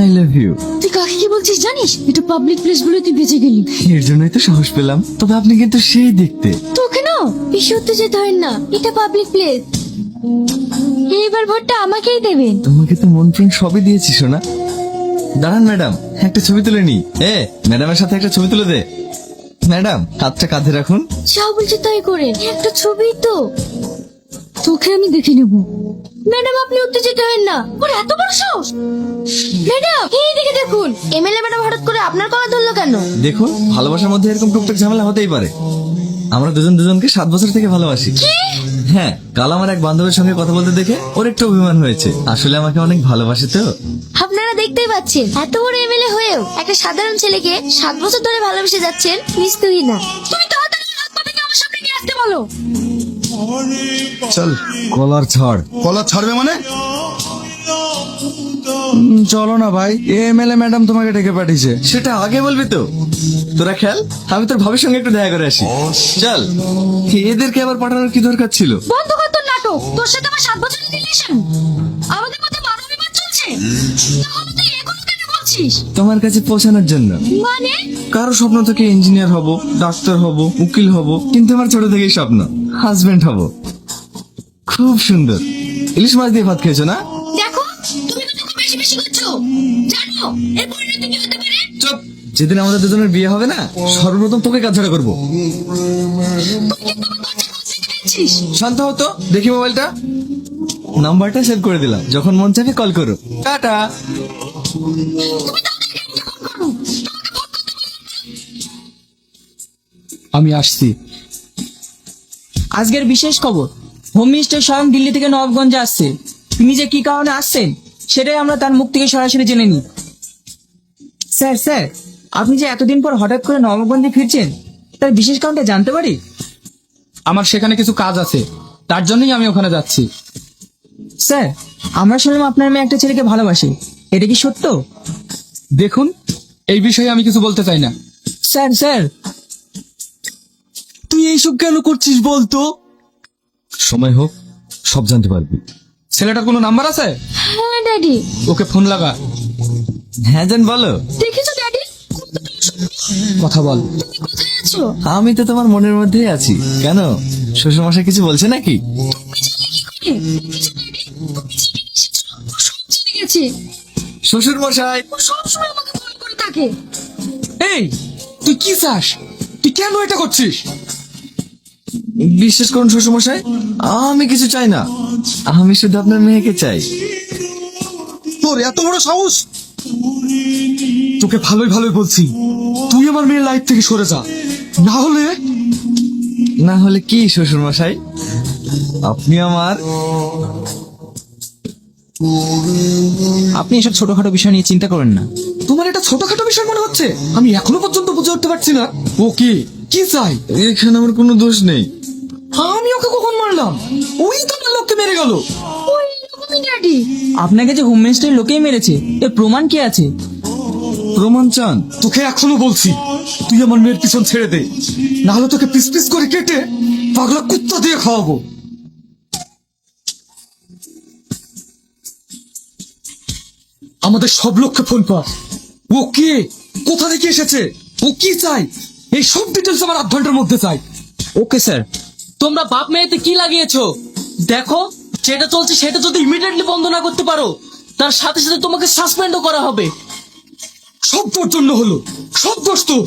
I love you তুই কাকে কি বলছিস জানিস? এটা পাবলিক প্লেস বলে তুই বেঁচে গেলি। এর জন্যই তো সাহস পেলাম। তবে আপনি কিন্তু সেই দেখতে। তোকে না বেশি যেতে হয় না এটা পাবলিক প্লেস এইবার ভোটটা আমাকেই দেবেন তোমাকে তো মন প্রাণ সবই দিয়েছি শোনা দাঁড়ান ম্যাডাম একটা ছবি তুলে নি এ ম্যাডামের সাথে একটা ছবি তুলে দে। ম্যাডাম হাতটা কাঁধে রাখুন। যা বলছে তাই করেন একটা ছবি তো। তোকে আমি দেখে নেব। ম্যাডাম আপনি উঠতে যেতে না। ওর এত বড় সাহস! ম্যাডাম এই দিকে দেখুন। এমএলএ ম্যাডাম হঠাৎ করে আপনার কলা ধরলো কেন? দেখুন ভালোবাসার মধ্যে এরকম টুকটাক ঝামেলা হতেই পারে। আমরা দুজন দুজনকে সাত বছর থেকে ভালোবাসি। হ্যাঁ কাল আমার এক বান্ধবের সঙ্গে কথা বলতে দেখে ওর একটু অভিমান হয়েছে। আসলে আমাকে অনেক ভালোবাসে তো। আপনারা দেখতেই পাচ্ছেন এত বড় এমএলএ হয়েও একটা সাধারণ ছেলেকে সাত বছর ধরে ভালোবেসে যাচ্ছেন নিশ্চয়ই না। তুমি তাড়াতাড়ি হাত পা থেকে আমার সামনে নিয়ে আসতে বলো। চল কলার ছাড়। কলার ছাড়বে মানে? চলো না ভাই এমএলএ ম্যাডাম তোমাকে ডেকে পাঠিয়েছে। সেটা আগে বলবি তো। তোরা খেল আমি তোর ভাবির সঙ্গে একটু দেখা করে আসি। চল। এদেরকে আবার পাঠানোর কি দরকার ছিল? বন্ধ কর তোর নাটক। তোর সাথে আমার সাত বছরের রিলেশন আমাদের মধ্যে বিবাদ চলছে। তাহলে তুই বলছিস তোমার কাছে পৌঁছানোর জন্য। মানে? কারও স্বপ্ন থেকে ইঞ্জিনিয়ার হব ডাক্তার হব উকিল হব কিন্তু আমার ছোট থেকেই স্বপ্ন হাজবেন্ড হব। খুব সুন্দর। ইলিশ মাছ দিয়ে ভাত খেয়েছো না? দেখো তুমি কিন্তু খুব বেশি বেশি করছ। জানো এর পরিণতি কি হতে পারে? চুপ! যেদিন আমাদের দুজনের বিয়ে হবে না সর্বপ্রথম তোকে কাজ ছাড়া করব। শান্ত হতো দেখি মোবাইলটা। নাম্বারটা সেভ করে দিলাম। যখন মন চাইবে কল করো। টাটা! আমি আসছি। আজকের বিশেষ খবর হোম মিনিস্টার স্বয়ং দিল্লি থেকে নবাবগঞ্জে আসছে। তিনি যে কি কারণে আসছেন সেটাই আমরা তার মুখ থেকে সরাসরি জেনে নিই। স্যার স্যার আপনি যে এতদিন পর হঠাৎ করে নবাবগঞ্জে ফিরছেন তার বিশেষ কারণটা জানতে পারি? আমার সেখানে কিছু কাজ আছে তার জন্যই আমি ওখানে যাচ্ছি। স্যার আমরা শুনলাম আপনার মেয়ে একটা ছেলেকে ভালোবাসে। এটা কি সত্য? দেখুন এই বিষয়ে আমি কিছু বলতে চাই না। Sir sir. তুই এইসব কেন করছিস বলতো? সময় হোক সব জানতে পারবি। ছেলেটার কোনো নাম্বার আছে? হ্যাঁ ড্যাডি। ওকে ফোন লাগা। হ্যাঁ জান বলো। দেখেছ ড্যাডি? কথা বল। তুমি কোথায় আছো? আমি তো তোমার মনের মধ্যেই আছি। কেন? শ্বশুর মশাই কিছু বলছে নাকি? তুমি জানলে কি করে? দেখেছ ড্যাডি তুমি চিঠি এসেছ ও সব গেছে। শ্বশুর মশাই সবসময় আমাকে ফোন করে থাকে। এই তুই কি চাস? তুই কেন এটা করছিস? বিশ্বাস করুন শ্বশুর মশাই আমি কিছু চাই না। আমি শুধু আপনার মেয়েকে চাই। তোর এত বড় সাহস? তোকে ভালোই ভালোই বলছি। তুই আমার মেয়ের লাইফ থেকে সরে যা। না হলে না হলে কি শ্বশুর মশাই আপনি আমার আপনি এসব ছোটখাটো বিষয় নিয়ে চিন্তা করেন না। তোমার এটা ছোটখাটো বিষয় মনে হচ্ছে? আমি এখনও পর্যন্ত বুঝে উঠতে পারছি না। ও কি? কি চাই? এখানে আমার কোনো দোষ নেই। আমি ওকে কখন মারলাম? ওই তো আমার লোককে মেরে গেল। ওই আপনাকে যে হোম মিনিস্টার লোকেই মেরেছে এর প্রমাণ কি আছে? প্রমাণ চান? তোকে এখনও বলছি তুই আমার মেয়ের পিছন ছেড়ে দে। না হলে তোকে পিস পিস করে কেটে পাগলা কুত্তা দিয়ে খাওয়াবো। আমাদের সব লোককে ফোন কর। ও কে? কোথা থেকে এসেছে? ও কি চাই এই সব ডিটেলস আমার আধ ঘণ্টার মধ্যে চাই। Okay sir. তোমরা বাপ মেয়েতে কি লাগিয়েছো? দেখো যেটা চলছে সেটা যদি ইমিডিয়েটলি বন্ধ না করতে পারো তার সাথে সাথে তোমাকে সাসপেন্ডও করা হবে। সব তোর জন্য হলো। সব দোষ তোর।